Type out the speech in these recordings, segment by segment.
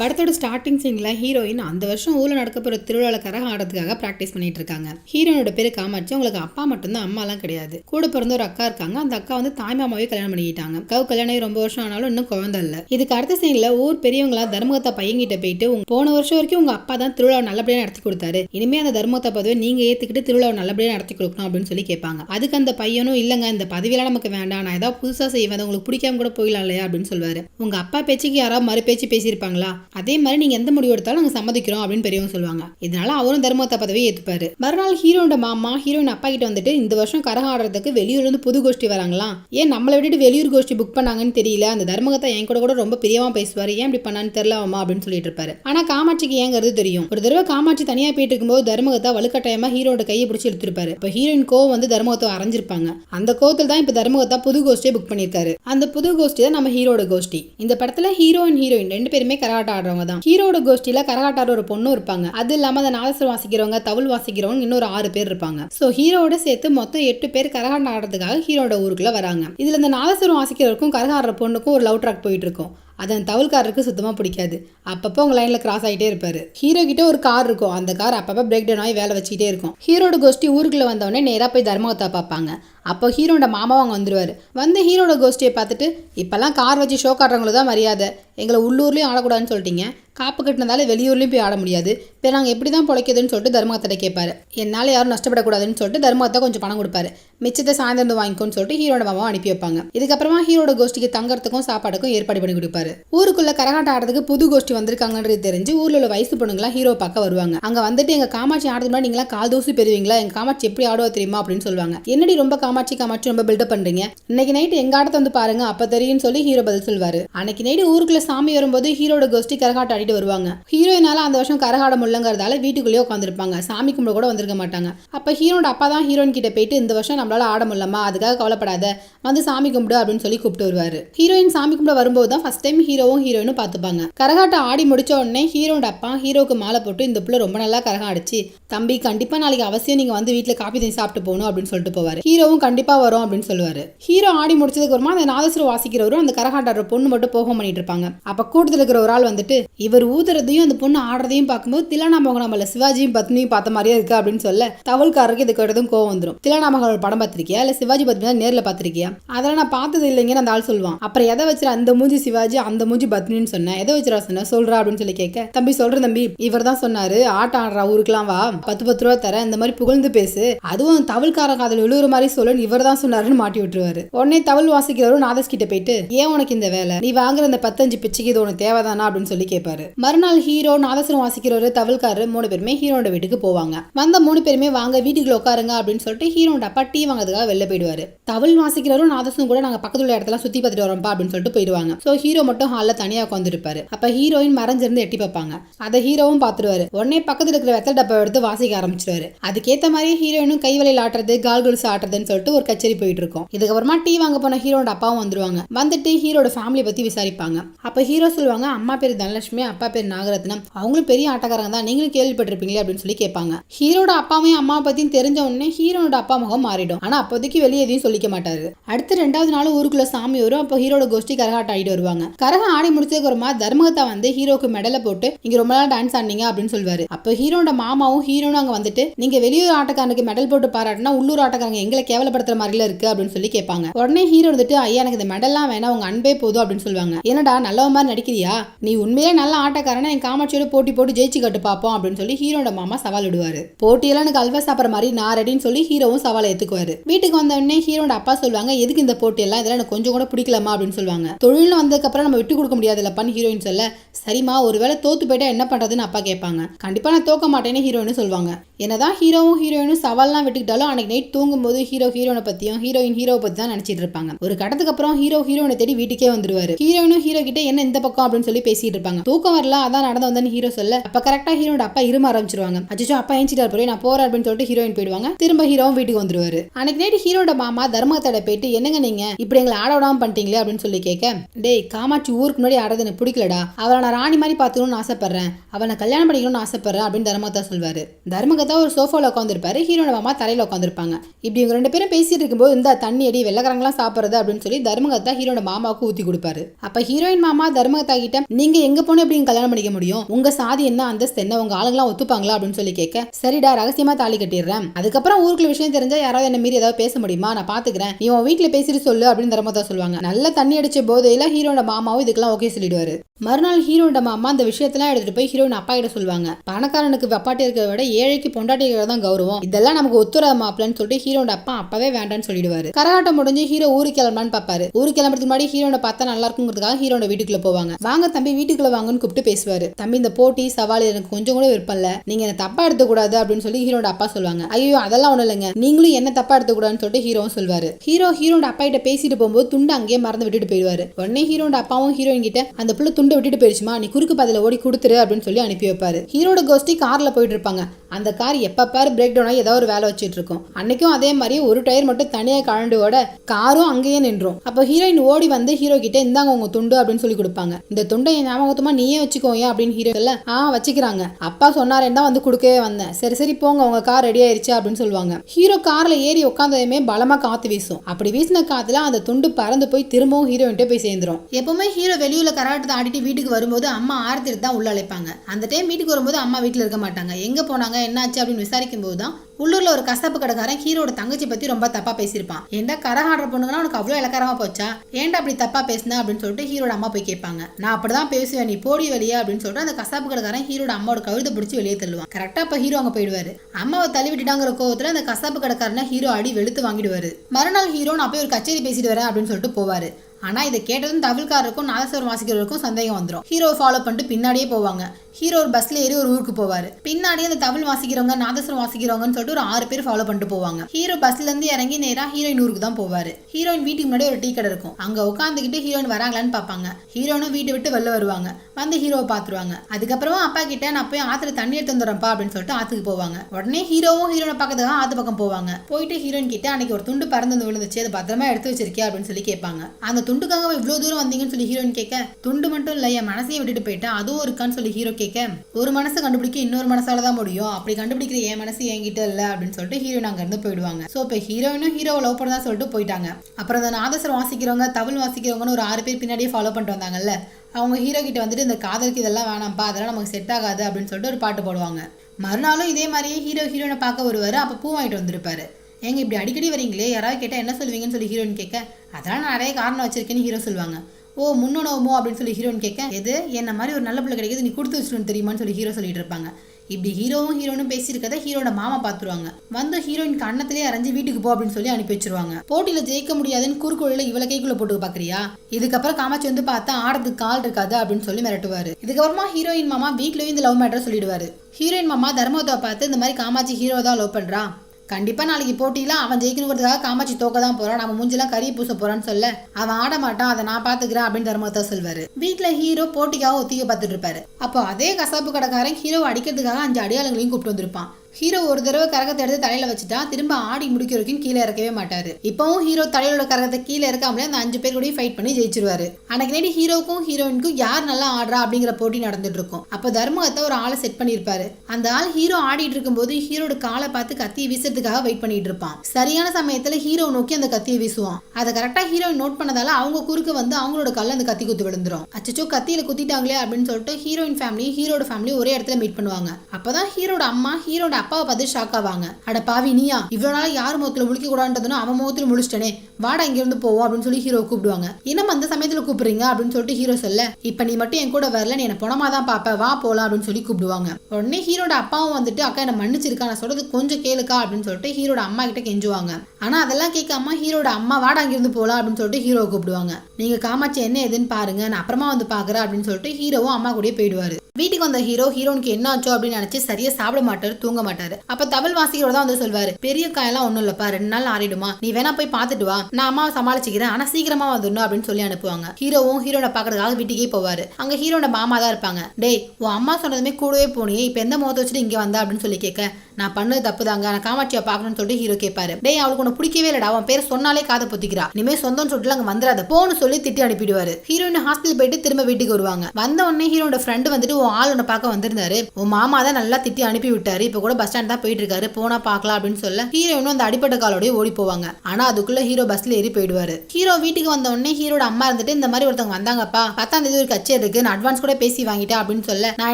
படத்தோட ஸ்டார்டிங் சீனில் ஹீரோயின் அந்த வருஷம் ஊரில் நடக்க போகிற திருவிழாவில் கரகம் ஆடுறதுக்காக ப்ராக்டிஸ் பண்ணிட்டு இருக்காங்க. ஹீரோனோட பேர் காமாட்சி. உங்களுக்கு அப்பா மட்டும்தான் அம்மாலாம் கிடையாது. கூட பிறந்த ஒரு அக்கா இருக்காங்க. அந்த அக்கா வந்து தாய் மாமாவே கல்யாணம் பண்ணிக்கிட்டாங்க. கவு கல்யாணம் ரொம்ப வருஷம் ஆனாலும் இன்னும் குழந்தை இல்லை. இதுக்கு அடுத்த சீனில் ஊர் பெரியவங்களா தர்மகத்தா பையன்கிட்ட போயிட்டு உங்க போன வருஷம் வரைக்கும் உங்க அப்பா தான் திருவிழா நல்லபடியாக நடத்தி கொடுத்தாரு. இனிமே அந்த தர்மத்தை பதவியை நீங்க ஏத்துக்கிட்டு திருவிழாவை நல்லபடியாக நடத்தி கொடுக்கணும் அப்படின்னு சொல்லி கேட்பாங்க. அதுக்கு அந்த பையனும் இல்லைங்க இந்த பதவியெல்லாம் நமக்கு வேண்டாம். நான் ஏதாவது புதுசாக செய்வேன். அது உங்களுக்கு பிடிக்காம கூட போயிடலாம் இல்லையா? அப்படின்னு சொல்லுவாரு. உங்க அப்பா பேச்சுக்கு யாராவது மறு பேச்சு பேசியிருப்பாங்களா? அதே மாதிரி நீங்க எந்த முடிவு எடுத்தாலும் நாங்க சம்மதிக்கிறோம் அப்படின்னு பெரியவங்க சொல்லுவாங்க. இதனால அவரும் தர்மத்தை பதவியை ஏத்துப்பாரு. மறுநாள் ஹீரோட மாமா ஹீரோயின் அப்பா கிட்ட வந்துட்டு இந்த வருஷம் கரகம் ஆடுறதுக்கு வெளியூர்ல இருந்து புது கோஷ்டி வராங்களா ஏன் நம்மளை விட்டுட்டு வெளியூர் கோஷ்டி புக் பண்ணாங்கன்னு தெரியல. அந்த தர்மகத்தை என் கூட கூட ரொம்ப பிரியமா பேசுவாரு. ஏன் இப்படி பண்ணான்னு தெரியலாமா அம்மா அப்படின்னு சொல்லிட்டு இருப்பாரு. ஆனா காமாட்சிக்கு ஏங்கிறது தெரியும். ஒரு தடவை காமாட்சி தனியா போயிட்டு இருக்கும்போது தர்மகத்தை வலுக்கட்டாயமா ஹீரோட கையை பிடிச்சி இழுத்துருப்பாரு. இப்ப ஹீரோயின் கோவம் வந்து தர்மகத்தை அரைஞ்சிருப்பாங்க. அந்த கோவத்தில் தான் இப்ப தர்மகத்தா புது கோஷ்டியை புக் பண்ணியிருக்காரு. அந்த புது கோஷ்டி தான் நம்ம ஹீரோட கோஷ்டி. இந்த படத்துல ஹீரோயின் ஹீரோயின் ரெண்டு பேருமே கரகாட்டம் ஆடுறவங்க தான் ஹீரோட கோஷ்டியில கரகாட்ட ஆடுற ஒரு பொண்ணும் இருப்பாங்க. அது இல்லாம அந்த நாதஸ்வரம் வாசிக்கிறவங்க தவுள் வாசிக்கிறவங்க இன்னொரு ஆறு பேர் இருப்பாங்க. சோ ஹீரோட சேர்த்து மொத்தம் எட்டு பேர் கரகாட்டம் ஆடுறதுக்காக ஹீரோட ஊருக்குள்ள வராங்க. இதுல இந்த நாதஸ்வரம் வாசிக்கிறவருக்கும் கரகாடுற பொண்ணுக்கும் ஒரு லவ் ட்ராக் போயிட்டு இருக்கும். அது அந்த தவுள்காரருக்கு சுத்தமாக பிடிக்காது. அப்பப்போ உங்கள் லைனில் கிராஸ் ஆகிட்டே இருப்பார். ஹீரோ கிட்ட ஒரு கார் இருக்கும். அந்த கார் அப்பப்போ பிரேக் டவுன் ஆகி வேலை வச்சுக்கிட்டே இருக்கும். ஹீரோட கோஷ்டி ஊருக்குள்ள வந்தவொடனே நேராக போய் தர்மகத்தா பார்ப்பாங்க. அப்போ ஹீரோட மாமாவும் அங்கே வந்துடுவார் வந்து ஹீரோட கோஷ்டியை பார்த்துட்டு இப்போல்லாம் கார் வச்சு ஷோ காட்டுறவங்களுக்கு தான் மரியாதை. எங்களை உள்ளூர்லேயும் ஆடக்கூடாதுன்னு சொல்லிட்டீங்க. காப்பு கட்டினதால வெளியூர்லேயும் போய் ஆட முடியாது. இப்போ நாங்கள் எப்படி தான் பிழைக்குதுன்னு சொல்லிட்டு தர்மகத்திட்ட கேட்பாரு என்னால் யாரும் நஷ்டப்படக்கூடாதுன்னு சொல்லிட்டு தர்மகத்தை கொஞ்சம் பணம் கொடுப்பாரு. மிச்சத்தை சாயந்தரம் வாங்கிக்கோன்னு சொல்லிட்டு ஹீரோட மாமாவை அனுப்பி வைப்பாங்க. இதுக்கப்புறமா ஹீரோட கோஷ்டிக்கு தங்கறதுக்கும் சாப்பாடுக்கும் ஏற்பாடு பண்ணி கொடுப்பாரு. ஊருக்குள்ள கரகாட்டம் ஆடுறதுக்கு புது கோஷ்டி வந்திருக்காங்கன்றது தெரிஞ்சு ஊர்ல உள்ள வயசு பொண்ணுங்களாம் ஹீரோ பார்க்க வருவாங்க. அங்க வந்துட்டு எங்க காமாட்சி ஆடுறது முன்னாடி நீங்களா கால் தூசி பெறுவீங்களா? எங்க காமாட்சி எப்படி ஆடுவா தெரியுமா? அப்படின்னு சொல்லுவாங்க. என்னடி ரொம்ப காமாட்சி காமாட்சி ரொம்ப பில்டப் பண்றீங்க? இன்னைக்கு நைட்டு எங்க ஆடத்தை வந்து பாருங்க அப்ப தெரியும்னு சொல்லி ஹீரோ பதில் சொல்வாரு. அன்னைக்கு நைட்டு ஊருக்குள்ள சாமி வரும்போது ஹீரோட கோஷ்டி கரகாட்டம் பண்ணிட்டு வருவாங்க. ஹீரோயினால அந்த வருஷம் கரகாட முடியலங்கிறதால வீட்டுக்குள்ளேயே உட்காந்துருப்பாங்க சாமி கும்பிட கூட வந்திருக்க மாட்டாங்க. அப்ப ஹீரோட அப்பா தான் ஹீரோயின் கிட்ட போயிட்டு இந்த வருஷம் நம்மளால ஆட முடியலமா அதுக்காக கவலைப்படாத வந்து சாமி கும்பிடு அப்படின்னு சொல்லி கூப்பிட்டு வருவாரு. ஹீரோயின் சாமி கும்பிட வரும்போது தான் ஃபர்ஸ்ட் டைம் ஹீரோவும் ஹீரோயினும் பார்த்துப்பாங்க. கரகாட்டம் ஆடி முடிச்ச உடனே ஹீரோட அப்பா ஹீரோக்கு மாலை போட்டு இந்த புள்ள ரொம்ப நல்லா கரகம் அடிச்சு தம்பி கண்டிப்பா நாளைக்கு அவசியம் நீங்க வந்து வீட்டுல காப்பி தண்ணி சாப்பிட்டு போகணும் அப்படின்னு சொல்லிட்டு போவாரு. ஹீரோவும் கண்டிப்பா வரும் அப்படின்னு சொல்லுவாரு. ஹீரோ ஆடி முடிச்சதுக்கு அப்புறமா அந்த நாதசுரம் வாசிக்கிறவரும் அந்த கரகாட்டாடுற பொண்ணு மட்டும் போக பண்ணிட்டு இருப்பாங்க. அப்ப கூட்டத்தில் இருக்கிற ஒரு ஆள் வந்துட்டு இவர் ஊதுறதையும் அந்த பொண்ணு ஆடுறதையும் பார்க்கும்போது திலானா நம்மள சிவாஜியும் பத்மியும் பார்த்த மாதிரியே இருக்கு அப்படின்னு சொல்ல தவல்காரருக்கு இது கேட்டதும் கோவம் வந்துடும் திலானாமகனோட படம் பார்த்திருக்கியா? இல்ல சிவாஜி பத்மியா நேரில் பார்த்திருக்கியா? அதெல்லாம் நான் பார்த்தது இல்லைங்கன்னு அந்த ஆள் சொல்லுவான். அப்புறம் எதை வச்சுற அந்த மூஞ்சி சிவாஜி அந்த மூஞ்சி பத்மின்னு சொன்னேன் எதை வச்சுரா சொன்ன? சொல்றா அப்படின்னு சொல்லி கேட்க தம்பி சொல்றேன் தம்பி. இவர் தான் சொன்னாரு ஆட்டம் ஆடுறா ஊருக்குலாம் வா. பத்து பத்து ரூபா தர இந்த மாதிரி புகழ்ந்து பேசு. அதுவும் தவல்கார காதல் விழுவுற மாதிரி சொல்லு இவர் தான் சொன்னாருன்னு மாட்டி விட்டுருவாரு. உடனே தவள் வாசிக்கிறவரும் நாதஸ் கிட்ட போயிட்டு ஏன் உனக்கு இந்த வேலை? நீ வாங்குற அந்த பத்தஞ்சு பிச்சைக்கு இது உனக்கு தேவைதானா? அப்படின்னு சொல்லி கேட்பாரு. மறுநாள் ஹீரோ நாதஸ்வரம் வாசிக்கிறவரு தவள்காரர் மூணு பேருமே ஹீரோட வீட்டுக்கு போவாங்க. வந்த மூணு பேருமே வாங்க வீட்டுக்குள்ள உட்காருங்க அப்படின்னு சொல்லிட்டு ஹீரோட அப்பா டீ வாங்குறதுக்காக வெளில போயிடுவாரு. தவல் வாசிக்கிறவரும் நாதஸ்வரம் கூட நாங்க பக்கத்துல உள்ள இடத்துல சுத்தி பார்த்துட்டு வரோம்ப்பா அப்படின்னு சொல்லிட்டு போயிடுவாங்க. சோ ஹீரோ மட்டும் ஹால்ல தனியா உட்காந்துருப்பாரு அப்ப ஹீரோயின் மறைஞ்சிருந்து எட்டி பார்ப்பாங்க. அதை ஹீரோவும் பாத்துருவாரு உடனே பக்கத்துல இருக்கிற வெத்தல் டப்பா எடுத்து வாசிக்க ஆரம்பிச்சிருவாரு. அதுக்கேத்த மாதிரி ஹீரோயினும் கை வலையில் ஆட்டுறது கால் குல்ஸ் ஆட்டுறதுன்னு சொல்லிட்டு ஒரு கச்சேரி போயிட்டு இருக்கும். இதுக்கப்புறமா டீ வாங்க போன ஹீரோட அப்பாவும் வந்துருவாங்க. வந்துட்டு ஹீரோட ஃபேமிலி பத்தி விசாரிப்பாங்க. அப்ப ஹீரோ சொல்லுவாங்க அம்மா பேர் தனலட்சுமி அப்பா பேர் நாகரத்னம் அவங்களும் பெரிய ஆட்டக்காரங்க தான். நீங்களும் கேள்விப்பட்டிருப்பீங்களே அப்படின்னு சொல்லி கேட்பாங்க. ஹீரோட அப்பாவையும் அம்மா பத்தியும் தெரிஞ்ச உடனே ஹீரோனோட அப்பா முகம் மாறிடும். ஆனா அப்போதைக்கு வெளியே எதையும் சொல்லிக்க மாட்டாரு. அடுத்து ரெண்டாவது நாள் ஊருக்குள்ள சாமி வரும். அப்போ ஹீரோட கோஷ்டி கரகாட்டம் ஆடிட்டு வருவாங்க. கரகம் ஆடி முடிச்சதுக்கு அப்புறமா தர்மகத்தா வந்து ஹீரோக்கு மெடலை போட்டு நீங்க ரொம்ப நாள் டான்ஸ் ஆடினீங்க அப்படின்னு சொல்லுவாரு. அப்போ ஹீரோட மாமாவும் ஹீரோனும் அங்க வந்துட்டு நீங்க வெளியூர் ஆட்டக்காரனுக்கு மெடல் போட்டு பாராட்டினா உள்ளூர் ஆட்டக்காரங்க எங்களை கேவலப்படுத்துற மாதிரில இருக்கு அப்படின்னு சொல்லி கேட்பாங்க. உடனே ஹீரோ வந்துட்டு ஐயா எனக்கு இந்த மெடல்லாம் வேணா உங்க அன்பே போதும் அப்படின்னு சொல்லுவாங்க. என்னடா நல்லவ மாதிரி நடிக்கிறியா? நீ உண்மையிலே நல்லா ஆட்டக்காரனை என் காமாட்சியோட போட்டி போட்டு ஜெயிச்சு கட்டு பார்ப்போம் அப்படின்னு சொல்லி ஹீரோட மாமா சவால் விடுவாரு போட்டியெல்லாம் எனக்கு அல்வா சாப்பிட்ற மாதிரி நான் ரெடின்னு சொல்லி ஹீரோவும் சவாலை ஏத்துக்குவாரு. வீட்டுக்கு வந்த உடனே ஹீரோட அப்பா சொல்லுவாங்க எதுக்கு இந்த போட்டியெல்லாம்? இதெல்லாம் எனக்கு கொஞ்சம் கூட பிடிக்கலாமா அப்படின்னு சொல்லுவாங்க. தொழில்னு வந்ததுக்கப்புறம் நம்ம விட்டு கொடுக்க முடியாது இல்லப்பான்னு ஹீரோயின் சொல்ல சரிம்மா ஒருவேளை தோத்து போயிட்டா என்ன பண்றதுன்னு அப்பா கேட்பாங்க. கண்டிப்பா நான் தோக்க மாட்டேன்னு ஹீரோயின் சொல்லுவாங்க. என்னதான் ஹீரோவும் ஹீரோயினும் சவால்லாம் விட்டுக்கிட்டாலும் அன்னைக்கு நைட் தூங்கும்போது ஹீரோ ஹீரோனை பத்தியும் ஹீரோயின் ஹீரோ பத்தி தான் நினைச்சிட்டு இருப்பாங்க. ஒரு கடத்துக்கு அப்புறம் ஹீரோ ஹீரோனை தேடி வீட்டுக்கே வந்துருவாரு. ஹீரோயினும் ஹீரோ கிட்ட என்ன இந்த பக்கம்? அப்படின்னு சொல்லி பேசிட்டு இருப்பாங்க. தூக்க தூக்கம் வரல அதான் நடந்து வந்தேன் ஹீரோ சொல்ல அப்ப கரெக்டா ஹீரோட அப்பா இரும ஆரம்பிச்சிருவாங்க. அச்சோ அப்பா ஏஞ்சிட்டார் போய் நான் போறேன் அப்படின்னு சொல்லிட்டு ஹீரோயின் போயிடுவாங்க. திரும்ப ஹீரோவும் வீட்டுக்கு வந்துருவாரு. அன்னைக்கு நைட்டு ஹீரோட மாமா தர்மத்தோட போயிட்டு என்னங்க நீங்க? இப்படி எங்களை ஆட விடாம பண்ணிட்டீங்களே? அப்படின்னு சொல்லி கேட்க டேய் காமாட்சி ஊருக்கு முன்னாடி ஆடுறது எனக்கு பிடிக்கலடா. அவளை நான் ராணி மாதிரி பார்த்துக்கணும்னு ஆசைப்படுறேன். அவனை கல்யாணம் பண்ணிக்கணும்னு ஆசைப்படுறேன் அப்படின்னு தர்மகத்தா சொல்வாரு. தர்மகத்தா ஒரு சோஃபால உட்காந்துருப்பாரு ஹீரோட மாமா தரையில உட்காந்துருப்பாங்க இப்படி இவங்க ரெண்டு பேரும் பேசிட்டு இருக்கும்போது இந்த தண்ணி அடி வெள்ளக்காரங்களாம் சாப்பிடுறது அப்படின்னு சொல்லி தர்மகத்தா ஹீரோட மாமாவுக்கு ஊத்தி கொடுப்பாரு. அப்ப ஹீரோயின் மாமா தர்மகத்தா கிட்ட நீங்க எங்க போன எப்படி கல்யாணம் பண்ணிக்க முடியும்? உங்க சாதி என்ன அந்தஸ்து என்ன? உங்க ஆளுங்களாம் ஒத்துப்பாங்களா? அப்படின்னு சொல்லி கேட்க சரிடா ரகசியமா தாலி கட்டிடுறேன். அதுக்கப்புறம் ஊருக்குள்ள விஷயம் தெரிஞ்சா யாராவது என்ன மீறி ஏதாவது பேச முடியுமா? நான் பாத்துக்கிறேன். நீ உன் வீட்டுல பேசிட்டு சொல்லு அப்படின்னு தர்மகத்தா சொல்லுவாங்க. நல்ல தண்ணி அடிச்ச போதையில ஹீரோட மாமாவும் இதுக்கெல்லாம் ஓகே சொல்லிடுவாரு. மறுநாள் ஹீரோட மாமா அந்த விஷயத்தெல்லாம் எடுத்துட்டு போய் ஹீரோயின் அப்பா கிட்ட சொல்லுவாங்க. பணக்காரனுக்கு வப்பாட்டி இருக்கிறத விட ஏழைக்கு பொண்டாட்டி தான் கௌரவம். இதெல்லாம் நமக்கு ஒத்துற மாப்பிளன்னு சொல்லிட்டு ஹீரோட அப்பா அப்பவே வேண்டாம்னு சொல்லிடுவாரு. கரகாட்டம் முடிஞ்சு ஹீரோ ஊருக்கு கிளம்பலான்னு பாப்பாரு ஊருக்கு கிளம்புறதுக்கு முன்னாடி ஹீரோட பார்த்தா நல்லா இருக்குங்கிறதுக்காக ஹீரோட வீட்டுக்குள்ள போவாங்க. வாங்க தம்பி வீட்டுக்குள்ள வாங்கன்னு கூப்பிட்டு பேசுவார். தம்பி இந்த போட்டி சவால் எனக்கு கொஞ்சம் கூட விருப்பம் இல்ல. நீங்க என்ன தப்பா எடுத்துக்கூடாது அப்படின்னு சொல்லி ஹீரோட அப்பா சொல்லுவாங்க. ஐயோ அதெல்லாம் ஒன்றும் இல்லைங்க. நீங்களும் என்ன தப்பா எடுத்துக்கூடாதுன்னு சொல்லிட்டு ஹீரோவும் சொல்வாரு ஹீரோ ஹீரோட அப்பா கிட்ட பேசிட்டு போகும்போது துண்டு அங்கேயே மறந்து விட்டுட்டு போயிடுவாரு. உடனே ஹீரோட அப்பாவும் ஹீரோயின் கிட்ட அந்த பிள்ளை துண்டு விட்டுட்டு போயிடுச்சுமா நீ குறுக்கு பாதையில ஓடி கொடுத்துரு அப்படின்னு சொல்லி அனுப்பி வைப்பாரு. ஹீரோட கோஷ்டி கார்ல போயிட்டு இருப்பாங்க. அந்த கார் எப்ப பாரு பிரேக் டவுன் ஆகி ஏதாவது ஒரு வேலை வச்சுட்டு இருக்கும். அன்னைக்கும் அதே மாதிரி ஒரு டயர் மட்டும் தனியாக கழண்டு ஓட காரும் அங்கேயே நின்றும் அப்போ ஹீரோயின் ஓடி வந்து ஹீரோ கிட்ட இந்தாங்க உங்க துண்டு அப்படின்னு சொல்லி கொடுப்பாங்க. இந்த துண்டை என் நீ நீயே வச்சுக்கோயா அப்படின்னு ஹீரோ இல்ல ஆ வச்சுக்கிறாங்க. அப்பா சொன்னாரேன்னு தான் வந்து கொடுக்கவே வந்தேன். சரி சரி போங்க உங்க கார் ரெடி ஆயிருச்சு அப்படின்னு சொல்லுவாங்க. ஹீரோ கார்ல ஏறி உட்காந்ததுமே பலமா காத்து வீசும். அப்படி வீசின காத்துல அந்த துண்டு பறந்து போய் திரும்பவும் ஹீரோயின்ட்ட போய் சேர்ந்துரும். எப்பவுமே ஹீரோ வெளியூர்ல கராட்டத்தை ஆடிட்டு வீட்டுக்கு வரும்போது அம்மா ஆர்த்திட்டு தான் உள்ள அழைப்பாங்க. அந்த டைம் வீட்டுக்கு வரும்போது அம்மா வீட்டுல இருக்க மாட்டாங்க. எங்க போனாங்க என்னாச்சு அப்படின்னு விசாரிக்கும் போது தான் உள்ளூர்ல ஒரு கசப்பு கடைக்காரன் ஹீரோட தங்கச்சி பத்தி ரொம்ப தப்பா பேசியிருப்பான். ஏன்டா கரகாடுற பொண்ணுங்கன்னா உனக்கு அவ்வளவு இலக்காரமா போச்சா? ஏன்டா அப்படி தப்பா பேசுன? அப்படின்னு சொல்லிட்டு ஹீரோட அம்மா போய் கேட்பாங்க. நான் அப்படிதான் பேசுவேன் நீ போடி வெளியே அப்படின்னு சொல்லிட்டு அந்த கசாப்பு கடைக்காரன் ஹீரோட அம்மாவோட கவிதை பிடிச்சி வெளியே தள்ளுவான். கரெக்டா இப்போ ஹீரோ அங்க போயிடுவாரு. அம்மாவை தள்ளி விட்டுட்டாங்கிற கோவத்துல அந்த கசாப்பு கடைக்காரனை ஹீரோ அடி வெளுத்து வாங்கிடுவாரு. மறுநாள் ஹீரோ நான் போய் ஒரு கச்சேரி பேசிட்டு வரேன் அப்படின்னு சொல்லிட்டு போவாரு. ஆனால் இதை கேட்டதும் தவில்காரருக்கும் நாதஸ்வரம் வாசிக்கிறவருக்கும் சந்தேகம் வந்துடும் ஹீரோ ஃபாலோ பண்ணிட்டு பின்னாடியே போவாங்க. ஹீரோ ஒரு பஸ்ல ஏறி ஒரு ஊருக்கு போவாரு. பின்னாடி அந்த தமிழ் வாசிக்கிறவங்க நாதஸ்வரம் வாசிக்கிறவங்கன்னு சொல்லிட்டு ஒரு ஆறு பேர் ஃபாலோ பண்ணிட்டு போவாங்க. ஹீரோ பஸ்ல இருந்து இறங்கி நேராக ஹீரோயின் ஊருக்கு தான் போவாரு. ஹீரோயின் வீட்டுக்கு முன்னாடி ஒரு டீ கடை இருக்கும். அங்க உட்காந்துக்கிட்டு ஹீரோயின் வராங்களான்னு பார்ப்பாங்க. ஹீரோனும் வீட்டை விட்டு வெளில வருவாங்க. வந்து ஹீரோவை பாத்துருவாங்க அதுக்கப்புறமா அப்பா கிட்ட நான் போய் ஆத்துல தண்ணி எடுத்து வந்துடுறேன்ப்பா அப்படின்னு சொல்லிட்டு ஆத்துக்கு போவாங்க. உடனே ஹீரோவும் ஹீரோனை பக்கத்துக்காக ஆத்து பக்கம் போவாங்க. போயிட்டு ஹீரோயின் கிட்ட அன்னைக்கு ஒரு துண்டு பறந்து விழுந்துச்சு. அதை பத்திரமா எடுத்து வச்சிருக்கியா? அப்படின்னு சொல்லி கேட்பாங்க. அந்த துண்டுக்காக இவ்வளவு தூரம் வந்தீங்கன்னு சொல்லி ஹீரோயின் கேட்க துண்டு மட்டும் இல்ல என் மனசையும் விட்டுட்டு போயிட்டேன். அதுவும் இருக்கான்னு சொல்லி ஹீரோ கேட்க ஒரு மனசை கண்டுபிடிக்க இன்னொரு மனசால தான் முடியும். அப்படி கண்டுபிடிக்கிற என் மனசு என்கிட்ட இல்ல அப்படின்னு சொல்லிட்டு ஹீரோயின் அங்க இருந்து போயிடுவாங்க. சோ இப்போ ஹீரோயினும் ஹீரோவை லவ் பண்ணதான் சொல்லிட்டு போயிட்டாங்க. அப்புறம் அந்த நாதஸ்வரம் வாசிக்கிறவங்க தமிழ் வாசிக்கிறவங்கன்னு ஒரு ஆறு பேர் பின்னாடியே ஃபாலோ பண்ணிட்டு வந்தாங்கல்ல அவங்க ஹீரோ கிட்ட வந்துட்டு இந்த காதலுக்கு இதெல்லாம் வேணாம்ப்பா அதெல்லாம் நமக்கு செட் ஆகாது அப்படின்னு சொல்லிட்டு ஒரு பாட்டு போடுவாங்க. மறுநாளும் இதே மாதிரியே ஹீரோ ஹீரோனை பார்க்க வருவாரு. அப்போ பூ வாங்கிட்டு வந்திருப்பாரு. ஏங்க இப்படி அடிக்கடி வரீங்களே? யாராவது கேட்டால் என்ன சொல்லுவீங்கன்னு சொல்லி ஹீரோயின் கேட்க அதெல்லாம் நான் நிறைய காரணம் வச்சிருக்கேன்னு ஹீரோ சொல்லுவாங்க. ஓ முன்னோனோமோ? அப்படின்னு சொல்லி ஹீரோயின் கேட்க எது? என்ன மாதிரி ஒரு நல்ல பிள்ளை கிடைக்குது நீ கொடுத்து வச்சுருன்னு தெரியுமான்னு சொல்லி ஹீரோ சொல்லிட்டு இருப்பாங்க. இப்படி ஹீரோவும் ஹீரோனும் பேசியிருக்கத ஹீரோட மாமா பார்த்துருவாங்க வந்து ஹீரோயின் கண்ணத்திலே அரைஞ்சு வீட்டுக்கு போ அப்படின்னு சொல்லி அனுப்பி வச்சிருவாங்க. போட்டியில ஜெயிக்க முடியாதுன்னு குறுக்குழில இவ்வளவு கைக்குள்ள போட்டு பாக்குறியா? இதுக்கப்புறம் காமாட்சி வந்து பார்த்தா ஆடுறதுக்கு கால் இருக்காது அப்படின்னு சொல்லி மிரட்டுவாரு. இதுக்கப்புறமா ஹீரோயின் மாமா வீட்லயும் இந்த லவ் மேட்டர் சொல்லிடுவாரு. ஹீரோயின் மாமா தர்மத்தை பார்த்து இந்த மாதிரி காமாட்சி ஹீரோ தான் லவ் பண்றா கண்டிப்பா நாளைக்கு போட்டியில் அவன் ஜெயிக்கணுங்கிறதுக்காக காமாட்சி தோக்க தான் போறான். நம்ம மூஞ்சிலாம் கறி பூச போறான்னு சொல்ல. அவன் ஆட மாட்டான். அதை நான் பாத்துக்கிறேன் அப்படின்னு தர்மத்தை சொல்வார். வீட்டில் ஹீரோ போட்டிக்காக ஒத்திகை பார்த்துட்டு இருப்பாரு. அப்போ அதே கசாப்பு கடைக்காரன் ஹீரோவை அடிக்கிறதுக்காக அஞ்சு அடியாளங்களையும் கூப்பிட்டு வந்திருப்பான். ஹீரோ ஒரு தடவை கரகத்தை எடுத்து தலையில வச்சுட்டா திரும்ப ஆடி முடிக்க வரைக்கும் கீழே இறக்கவே மாட்டாரு. இப்பவும் ஹீரோ தலையிலோட கரகத்தை கீழே இறக்காமலே அந்த அஞ்சு பேர் கூட ஃபைட் பண்ணி ஜெயிச்சிருவாரு. அன்னைக்கு நைட்டு ஹீரோக்கும் ஹீரோயினுக்கும் யார் நல்லா ஆடுறா அப்படிங்கிற போட்டி நடந்துட்டு இருக்கும். அப்போ தர்மகத்தை ஒரு ஆளை செட் பண்ணியிருப்பாரு. அந்த ஆள் ஹீரோ ஆடிட்டு இருக்கும்போது ஹீரோட காலை பார்த்து கத்தியை வீசுறதுக்காக வெயிட் பண்ணிட்டு இருப்பான். சரியான சமயத்துல ஹீரோ நோக்கி அந்த கத்தியை வீசுவான். அதை கரெக்டா ஹீரோயின் நோட் பண்ணதால அவங்க குறுக்கு வந்து அவங்களோட கல்ல அந்த கத்தி குத்து விழுந்துரும். அச்சச்சோ கத்தியில குத்திட்டாங்களே அப்படின்னு சொல்லிட்டு ஹீரோயின் ஃபேமிலி ஹீரோட ஃபேமிலி ஒரே இடத்துல மீட் பண்ணுவாங்க. அப்பதான் ஹீரோட அம்மா ஹீரோட அப்பாவை பார்த்து ஷாக் ஆவாங்க. அட பாவி நீயா? இவ்வளவு நாள் யார் முகத்துல முழிக்க கூடாதுன்னு அவன் முகத்துல முழிச்சிட்டனே. வாடா இங்க இருந்து போவோம் அப்படின்னு சொல்லி ஹீரோ கூப்பிடுவாங்க. இன்னும் அந்த சமயத்துல கூப்பிடுறீங்க? அப்படின்னு சொல்லிட்டு ஹீரோ சொல்ல இப்ப நீ மட்டும் என் கூட வரல நீ என்ன பணமா தான் பாப்ப வா போலாம் அப்படின்னு சொல்லி கூப்பிடுவாங்க. உடனே ஹீரோட அப்பாவும் வந்துட்டு அக்கா என்ன மன்னிச்சிருக்கா? நான் சொல்றது கொஞ்சம் கேளுக்கா? அப்படின்னு சொல்லிட்டு ஹீரோட அம்மா கிட்ட கெஞ்சுவாங்க. ஆனா அதெல்லாம் கேட்காம ஹீரோட அம்மா வாடா அங்கிருந்து போலாம் அப்படின்னு சொல்லிட்டு ஹீரோ கூப்பிடுவாங்க. நீங்க காமாட்சி என்ன ஏதுன்னு பாருங்க. நான் அப்புறமா வந்து பாக்குறேன் அப்படின்னு சொல்லிட்டு ஹீரோவும் அம்மா கூடயே போயிடுவாரு. வீட்டுக்கு வந்த ஹீரோ ஹீரோனுக்கு என்ன ஆச்சோ? அப்படின்னு நினைச்சு சரியா சாப்பிட மாட்டாரு தூங்க மாட்டார். அப்ப தமிழ் வாசிகளோட தான் வந்து சொல்வாரு பெரிய காயெல்லாம் ஒண்ணும் இல்லப்பா ரெண்டு நாள் ஆறிடுமா நீ வேணா போய் பார்த்துட்டு வா நான் அம்மாவை சமாளிச்சுக்கிறேன் ஆனா சீக்கிரமா வந்துடணும் அப்படின்னு சொல்லி அனுப்புவாங்க. ஹீரோவும் ஹீரோட பாக்குறதுக்காக வீட்டுக்கே போவாரு. அங்க ஹீரோட மாமா தான் இருப்பாங்க. டேய் உன் அம்மா சொன்னதுமே கூடவே போனியே இப்ப எந்த முகத்தை வச்சுட்டு இங்க வந்தா? அப்படின்னு சொல்லி கேட்க நான் பண்ணது தப்பு தாங்க நான் காமாட்சியை பார்க்கணும்னு சொல்லிட்டு ஹீரோ கேட்பாரு டேய் அவளுக்கு உனக்கு பிடிக்கவே இல்லடா. அவன் பேர் சொன்னாலே காதை பொத்திக்கிறா. இனிமே சொந்தம்னு சொல்லிட்டு அங்க வந்துடாத போன்னு சொல்லி திட்டி அனுப்பிடுவாரு. ஹீரோயின் ஹாஸ்டல் போயிட்டு திரும்ப வீட்டுக்கு வருவாங்க. வந்த உடனே ஹீரோட ஃப்ரெண்டு வந்துட்டு உன் ஆள் உன்னை பார்க்க வந்திருந்தாரு. உன் மாமா தான் நல்லா திட்டி அனுப்பி விட்டாரு. இப்போ கூட பஸ் ஸ்டாண்ட் தான் போயிட்டு இருக்காரு. போனா பார்க்கலாம் அப்படின்னு சொல்ல ஹீரோயினும் அந்த அடிப்பட்ட காலோடய ஓடி போவாங்க. ஆனா அதுக்குள்ள ஹீரோ பஸ்ல ஏறி போயிடுவாரு. ஹீரோ வீட்டுக்கு வந்த உடனே ஹீரோட அம்மா இருந்துட்டு இந்த மாதிரி ஒருத்தவங்க வந்தாங்கப்பா. பத்தாம் தேதி ஒரு கச்சேரி இருக்கு. நான் அட்வான்ஸ் கூட பேசி வாங்கிட்டேன் அப்படின்னு சொல்ல நான்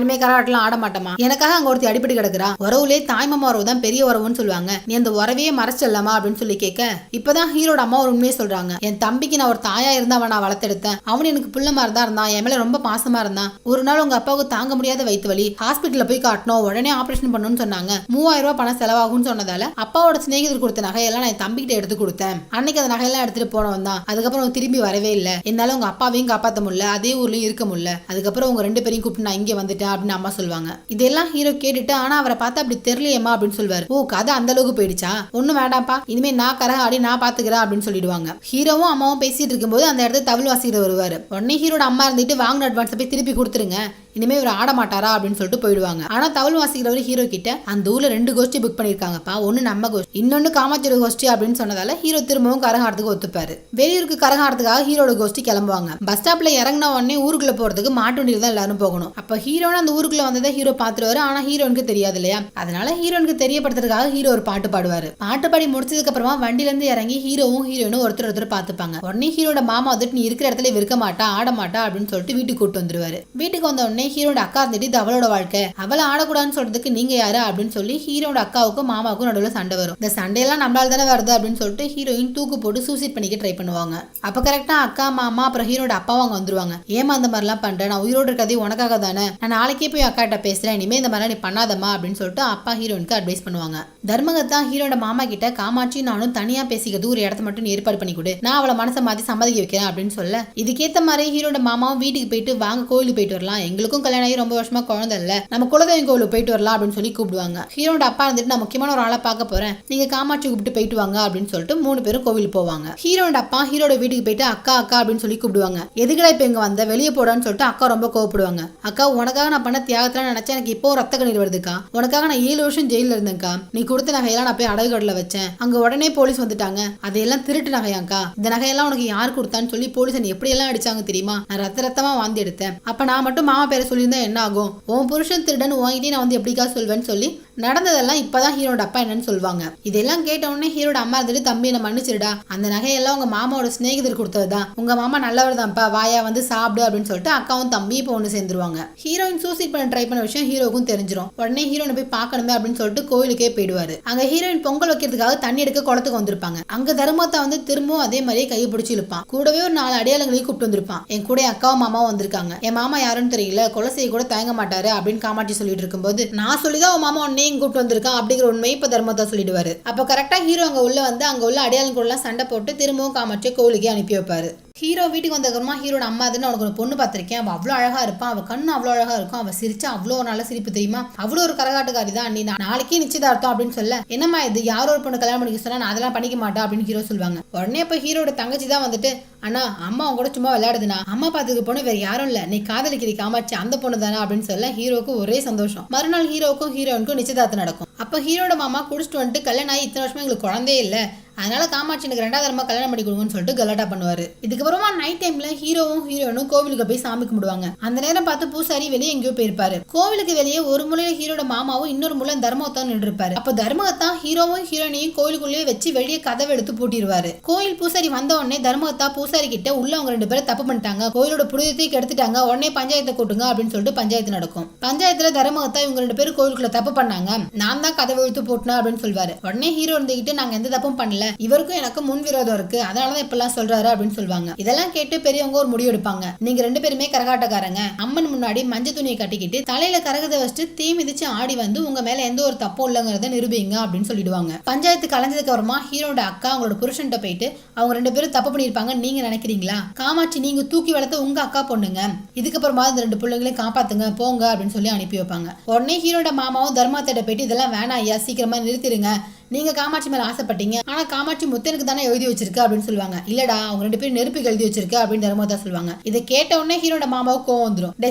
இனிமே கராட்டெல்லாம் ஆட மாட்டேமா எனக்காக அங்க ஒருத்தி அடிப்பட்டு கிடக்குறா. உறவுலே தாய்மாமா உறவு தான் பெரிய உறவுன்னு சொல்லுவாங்க. நீ அந்த உறவையே மறைச்சிடலாமா அப்படின்னு சொல்லி கேட்க இப்பதான் ஹீரோட அம்மா ஒரு உண்மையை சொல்றாங்க. என் தம்பிக்கு நான் ஒரு தாயா இருந்தா அவன் நான் வளர்த்தெடுத்தேன். அவன் எனக்கு பிள்ளை மாதிரி தான் இருந்தான். என் மேல ரொம்ப பாசமா இருந்தான். ஒரு நாள் உங்க அப்பாவுக்கு தாங்க முடியாத வயிற்று வலி. ஹாஸ்பிட்டல்ல போய் காட்டணும். உடனே ஆபரேஷன் பண்ணணும்னு சொன்னாங்க. மூவாயிரம் ரூபாய் பணம் செலவாகும்னு சொன்னதால அப்பாவோட சிநேகிதர் கொடுத்த நகையெல்லாம் நான் என் தம்பிக்கிட்ட எடுத்து கொடுத்தேன். அன்னைக்கு அந்த நகையெல்லாம் எடுத்துட்டு போனவன் தான். அதுக்கப்புறம் திரும்பி வரவே இல்லை. என்னால உங்க அப்பாவையும் காப்பாத்த முடியல. அதே ஊர்லயும் இருக்க முடியல. அதுக்கப்புறம் உங்க ரெண்டு பேரையும் கூப்பிட்டு நான் இங்கே வந்துட்டேன் அப்படின்னு அம்மா சொல்லுவாங்க. இதெல்லாம் ஹீரோ கேட்டுட்டு ஆனா அவரை பார்த்தா அப்படி தெரியலையேம்மா அப்படின்னு சொல்லுவாரு. ஓ கதை அந்த அளவுக்கு போயிடுச்சா? ஒண்ணும் வேண்டாம்ப்பா. இனிமே நான் கரக ஆடி நான் பாத்துக்கிறேன் அப்படின்னு சொல்லிடுவாங்க. ஹீரோவும் அம்மாவும் பேசிட்டு இருக்கும்போது அந்த இடத்துல தவில் வாசிக்கிற வருவாரு. உடனே ஹீரோட அம்மா இருந்துட்டு வாங்கின அட்வான்ஸ் போய் திருப்பி கொடுத்துருங்க. இனிமே இவர் ஆட மாட்டாரா அப்படின்னு சொல்லிட்டு போயிடுவாங்க. ஆனா தவள் வாசிக்கிறவர் ஹீரோ கிட்ட அந்த ஊர்ல ரெண்டு கோஷ்டி புக் பண்ணிருக்காங்கப்பா. ஒன்னு நம்ம கோஷ்டி இன்னொன்னு காமாட்சியோட கோஷ்டி அப்படின்னு சொன்னதால ஹீரோ திரும்பவும் கரகாரத்துக்கு ஒத்துப்பாரு. வெளியூருக்கு கரகாரத்துக்காக ஹீரோட கோஷ்டி கிளம்புவாங்க. பஸ் ஸ்டாப்ல இறங்கின உடனே ஊருக்குள்ள போறதுக்கு மாட்டு வண்டியில தான் எல்லாரும் போகணும். அப்ப ஹீரோன்னு அந்த ஊருக்குள்ள வந்ததை ஹீரோ பாத்துருவாரு. ஆனா ஹீரோனுக்கு தெரியாது இல்லையா? அதனால ஹீரோனுக்கு தெரியப்படுத்துறதுக்காக ஹீரோ ஒரு பாட்டு பாடுவாரு. பாட்டு பாடி முடிச்சதுக்கு அப்புறமா வண்டில இருந்து இறங்கி ஹீரோவும் ஹீரோனும் ஒருத்தர் ஒருத்தர் பாத்துப்பாங்க உடனே ஹீரோட மாமா வந்துட்டு நீ இருக்கிற இடத்துல இருக்க மாட்டா ஆட மாட்டா அப்படின்னு சொல்லிட்டு வீட்டுக்கு கூட்டு வந்துருவாரு. வீட்டுக்கு வந்த உடனே ஹீரோட அக்கா இருந்துட்டு இது அவளோட வாழ்க்கை. அவளை ஆடக்கூடாதுன்னு சொல்றதுக்கு நீங்க யாரு அப்படின்னு சொல்லி ஹீரோட அக்காவுக்கும் மாமாவுக்கும் நடுவில் சண்டை வரும். இந்த சண்டையெல்லாம் நம்மளால தானே வருது அப்படின்னு சொல்லிட்டு ஹீரோயின் தூக்கு போட்டு சூசைட் பண்ணிக்க ட்ரை பண்ணுவாங்க. அப்ப கரெக்டா அக்கா மாமா அப்புறம் ஹீரோட அப்பாவும் அங்க வந்துருவாங்க. ஏமா அந்த மாதிரிலாம் பண்றேன் நான் உயிரோட இருக்கதே உனக்காக தானே. நான் நாளைக்கே போய் அக்காட்ட பேசுறேன். இனிமே இந்த மாதிரிலாம் நீ பண்ணாதம்மா அப்படின்னு சொல்லிட்டு அப்பா ஹீரோயினுக்கு அட்வைஸ் பண்ணுவாங்க. தர்மகத்தா ஹீரோட மாமா கிட்ட காமாட்சி நானும் தனியா பேசிக்கிறது ஒரு இடத்த மட்டும் ஏற்பாடு பண்ணி கொடு. நான் அவளை மனசை மாத்தி சம்மதிக்க வைக்கிறேன் அப்படின்னு சொல்ல. இதுக்கேத்த மாதிரி ஹீரோட மாமாவும் வீட்டுக்கு போயிட்டு வாங்க கோயிலுக்கு போயிட்டு வரலாம். எங்களுக்கும் கல்யாணம் ஆகி ரொம்ப வருஷமா குழந்தை இல்ல. நம்ம குலதெய்வம் கோயிலுக்கு போயிட்டு வரலாம் அப்படின்னு சொல்லி கூப்பிடுவாங்க. ஹீரோட அப்பா இருந்துட்டு நான் முக்கியமான ஒரு ஆளா பார்க்க போறேன். நீங்க காமாட்சி கூப்பிட்டு போயிட்டு வாங்க அப்படின்னு சொல்லிட்டு மூணு பேரும் கோவிலுக்கு போவாங்க. ஹீரோட அப்பா ஹீரோட வீட்டுக்கு போயிட்டு அக்கா அக்கா அப்படின்னு சொல்லி கூப்பிடுவாங்க. எதுக்குடா இப்ப இங்க வந்த? வெளியே போடான்னு சொல்லிட்டு அக்கா ரொம்ப கோவப்படுவாங்க. அக்கா உனக்காக நான் பண்ண தியாகத்துல நினைச்சா எனக்கு இப்போ ரத்த கண்ணீர் வருதுக்கா? உனக்காக நான் ஏழு வருஷம் ஜெயில இருந்தேன்க்கா. நீ கொடுத்த நகையெல்லாம் நான் போய் அடகுகடல வச்சேன். அங்க உடனே போலீஸ் வந்துட்டாங்க. அதையெல்லாம் திருட்டு நகையாக்கா. இந்த நகையெல்லாம் உனக்கு யார் கொடுத்தான்னு சொல்லி போலீஸ் என்னை எப்படி எல்லாம் அடிச்சாங்க தெரியுமா? நான் ரத்த ரத்தமா வாந்தி எடுத்தேன். அப்ப நான் மட்டும் மாமா பேரை சொல்லியிருந்தா என்ன ஆகும்? உன் புருஷன் திருடன் வாங்கிட்டே நான் வந்து எப்படிக்கா சொல்வேன்னு சொல்லி நடந்ததெல்லாம் இப்பதான் ஹீரோட அப்பா என்னன்னு சொல்லுவாங்க. இதெல்லாம் கேட்ட உடனே ஹீரோட அம்மா இருந்துட்டு தம்பி என்ன மன்னிச்சிருடா அந்த நகையெல்லாம் உங்க மாமாவோட சிநேகிதர் கொடுத்ததுதான் உங்க மாமா நல்லவர் தான்ப்பா. வாயா வந்து சாப்பிடு அப்படின்னு சொல்லிட்டு அக்காவும் தம்பி இப்போ ஒன்று சேர்ந்துருவாங்க. ஹீரோயின் சூசைட் பண்ண ட்ரை பண்ண விஷயம் ஹீரோக்கும் தெரிஞ்சிடும் உடனே ஹீரோனை போய் பார்க்கணுமே அப்படின்னு சொல்லிட்டு கோயிலுக்கே போயிடுவார். அங்க ஹீரோயின் பொங்கல் வைக்கிறதுக்காக தண்ணி எடுக்க குளத்துக்கு வந்திருப்பாங்க. அங்க தர்மத்தா வந்து திரும்பவும் அதே மாதிரியே கையை பிடிச்சி இழுப்பான். கூடவே ஒரு நாலு அடையாளங்களையும் கூப்பிட்டு வந்திருப்பான். என் கூட அக்காவும் மாமாவும் வந்திருக்காங்க. என் மாமா யாருன்னு தெரியல. கொலை செய்ய கூட தயங்க மாட்டாரு அப்படின்னு காமாட்டி சொல்லிட்டு இருக்கும்போது நான் சொல்லிதான் உன் மாமா உன்னையும் கூப்பிட்டு வந்திருக்கான் அப்படிங்கிற உண்மையை இப்ப தர்மத்தா சொல்லிடுவாரு. அப்ப கரெக்டா ஹீரோ அங்க உள்ள வந்து அங்க உள்ள அடையாளம் கூட எல்லாம் சண்டை போட்டு திரும்பவும் காமாட்சியை கோவிலுக்கே அனுப்பி வைப்பாரு. ஹீரோ வீட்டுக்கு வந்ததுக்கப்புறமா ஹீரோட அம்மா அதுன்னு அவனுக்கு ஒரு பொண்ணு பார்த்திருக்கேன். அவள் அவ்வளோ அழகா இருப்பான் அவள் கண்ணு அவ்வளோ அழகா இருக்கும். அவள் சிரிச்சா அவ்வளோ நல்ல சிரிப்பு தெரியுமா? அவ்வளோ ஒரு கரகாட்டுக்காரி தான். நீ நான் நாளைக்கே நிச்சயதார்த்தம் அப்படின்னு சொல்ல என்னம்மா இது? யாரோ ஒரு பொண்ணு கல்யாணம் பண்ணிக்க சொன்னா நான் அதெல்லாம் பண்ணிக்க மாட்டேன் அப்படின்னு ஹீரோ சொல்லுவாங்க. உடனே இப்போ ஹீரோட தங்கச்சி தான் வந்துட்டு அண்ணா அம்மா அவங்க கூட சும்மா விளையாடுதுண்ணா. அம்மா பார்த்துக்கு பொண்ணு வேற யாரும் இல்ல. நீ காதலிக்கிறீ காமாட்சி அந்த பொண்ணு தானே அப்படின்னு சொல்ல ஹீரோக்கு ஒரே சந்தோஷம். மறுநாள் ஹீரோக்கும் ஹீரோயினுக்கும் நிச்சயதார்த்தம் நடக்கும். அப்ப ஹீரோட மாமா குடிச்சிட்டு வந்துட்டு கல்யாணம் ஆகி இத்தனை வருஷமா எங்களுக்கு குழந்தையே இல்ல. அதனால காமாட்சி எனக்கு ரெண்டாவது தரமா கல்யாணம் பண்ணி கொடுங்கன்னு சொல்லிட்டு கலாட்டா பண்ணுவாரு. இதுக்கப்புறமா நைட் டைம்ல ஹீரோவும் ஹீரோனும் கோவிலுக்கு போய் சாமி கும்பிடுவாங்க. அந்த நேரம் பார்த்து பூசாரி வெளியே எங்கேயோ போயிருப்பாரு. கோவிலுக்கு வெளியே ஒரு மூலையில ஹீரோட மாமாவும் இன்னொரு மூலை தர்மத்தான் நின்று இருப்பாரு அப்ப தர்மகத்தான் ஹீரோவும் ஹீரோனையும் கோவிலுக்குள்ளேயே வச்சு வெளியே கதவை எடுத்து பூட்டிடுவாரு கோயில் பூசாரி வந்த உடனே தர்மகத்தா பூசாரி கிட்ட உள்ள அவங்க ரெண்டு பேரும் தப்பு பண்ணிட்டாங்க. கோயிலோட புனிதத்தை கெடுத்துட்டாங்க உடனே பஞ்சாயத்தை கூட்டுங்க அப்படின்னு சொல்லிட்டு பஞ்சாயத்து நடக்கும். பஞ்சாயத்துல தர்மகத்தா இவங்க ரெண்டு பேரும் கோயிலுக்குள்ள தப்பு பண்ணாங்க. நான் தான் கதவை இழுத்து போட்டேன் அப்படின்னு சொல்வாரு. உடனே ஹீரோ இருந்துகிட்டு நாங்க எந்த தப்பும் பண்ணல. இவருக்கும் எனக்கும் முன் விரோதம் இருக்கு. அதனாலதான் இப்பெல்லாம் சொல்றாரு அப்படின்னு சொல்லுவாங்க இதெல்லாம் கேட்டு பெரியவங்க ஒரு முடிவு எடுப்பாங்க. நீங்க ரெண்டு பேருமே கரகாட்டக்காரங்க. அம்மன் முன்னாடி மஞ்சள் துணியை கட்டிக்கிட்டு தலையில கரகத்தை வச்சுட்டு தீ மிதிச்சு ஆடி வந்து உங்க மேல எந்த ஒரு தப்பும் இல்லைங்கிறத நிரூபிங்க அப்படின்னு சொல்லிடுவாங்க. பஞ்சாயத்து கலைஞ்சதுக்கு அப்புறமா ஹீரோட அக்கா அவங்களோட புருஷன்கிட்ட போயிட்டு அவங்க ரெண்டு பேரும் தப்பு பண்ணிருப்பாங்க நீங்க நினைக்கிறீங்களா? காமாட்சி நீங்க தூக்கி வளர்த்த உங்க அக்கா பொண்ணுங்க. இதுக்கப்புறமா இந்த ரெண்டு பிள்ளைங்களையும் காப்பாத்துங்க போங்க அப்படின்னு சொல்லி அனுப்பி வைப்பாங்க. உடனே ஹீரோட மாமாவும் தர்மாத்திட்ட போயிட்டு இதெல்லாம் வேணாம் ஐயா சீக்கிரமா நிறுத்திடுங்க. நீங்க காமாட்சி மேல ஆசைப்பட்டீங்க. ஆனா காமாட்சி முத்தனுக்கு தானே எழுதி வச்சிருக்கு அப்படின்னு சொல்லுவாங்க. இல்லடா அவங்க ரெண்டு பேரும் நெருப்புக்கு எழுதி வச்சிருக்கு அப்படின்னு தர்மதா சொல்லுவாங்க. இதை கேட்ட உடனே ஹீரோட மாமாவுக்கு கோவம் வந்துடும் டே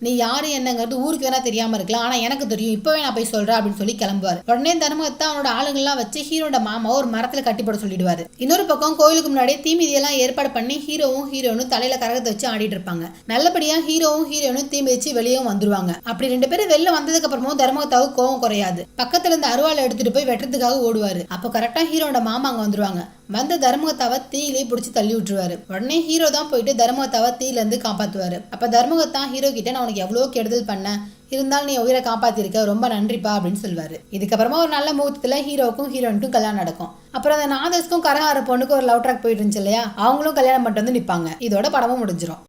நீ யாரு என்னங்கிறது ஊருக்கு வேணா தெரியாம இருக்கலாம். ஆனா எனக்கு தெரியும். இப்பவே நான் போய் சொல்றேன் அப்படின்னு சொல்லி கிளம்புவார். உடனே தர்மத்தை அவனோட ஆளுங்கள்லாம் வச்சு ஹீரோட மாமா ஒரு மரத்துல கட்டிப்பட சொல்லிடுவாரு. இன்னொரு பக்கம் கோயிலுக்கு முன்னாடி தீமிதியெல்லாம் ஏற்பாடு பண்ணி ஹீரோவும் ஹீரோனும் தலையில கரகத்தை வச்சு ஆடிட்டு இருப்பாங்க. நல்லபடியா ஹீரோவும் ஹீரோனும் தீமிதிச்சு வெளியும் வந்துருவாங்க. அப்படி ரெண்டு பேரும் வெளில வந்ததுக்கு அப்புறமும் தர்மகத்தாவுக்கு கோவம் குறையாது. பக்கத்துல இருந்து அருவாளை எடுத்துட்டு போய் வெட்டுறதுக்காக ஓடுவாரு. அப்போ கரெக்டா ஹீரோட மாமா அங்க வந்துருவாங்க. வந்த தர்மகத்தாவை தீயிலே பிடிச்சி தள்ளி விட்டுருவாரு. உடனே ஹீரோ தான் போயிட்டு தர்மகத்தாவை தீயிலேருந்து காப்பாற்றுவாரு அப்போ அப்ப தர்மகத்தா ஹீரோ கிட்ட நான் உனக்கு எவ்வளோ கெடுதல் பண்ணேன். இருந்தாலும் நீ உயிரை காப்பாத்திருக்க. ரொம்ப நன்றிப்பா. அப்படின்னு சொல்லுவாரு. இதுக்கப்புறமா ஒரு நல்ல முகூர்த்தத்தில் ஹீரோவுக்கும் ஹீரோனுக்கும் கல்யாணம் நடக்கும். அப்புறம் அந்த நாதஸ்க்கும் கரகார பொண்ணுக்கு ஒரு லவ் ட்ராக் போயிட்டு இருந்துச்சு இல்லையா? அவங்களும் கல்யாணம் பண்ணிட்டு வந்து நிற்பாங்க இதோட படமும் முடிஞ்சிடும்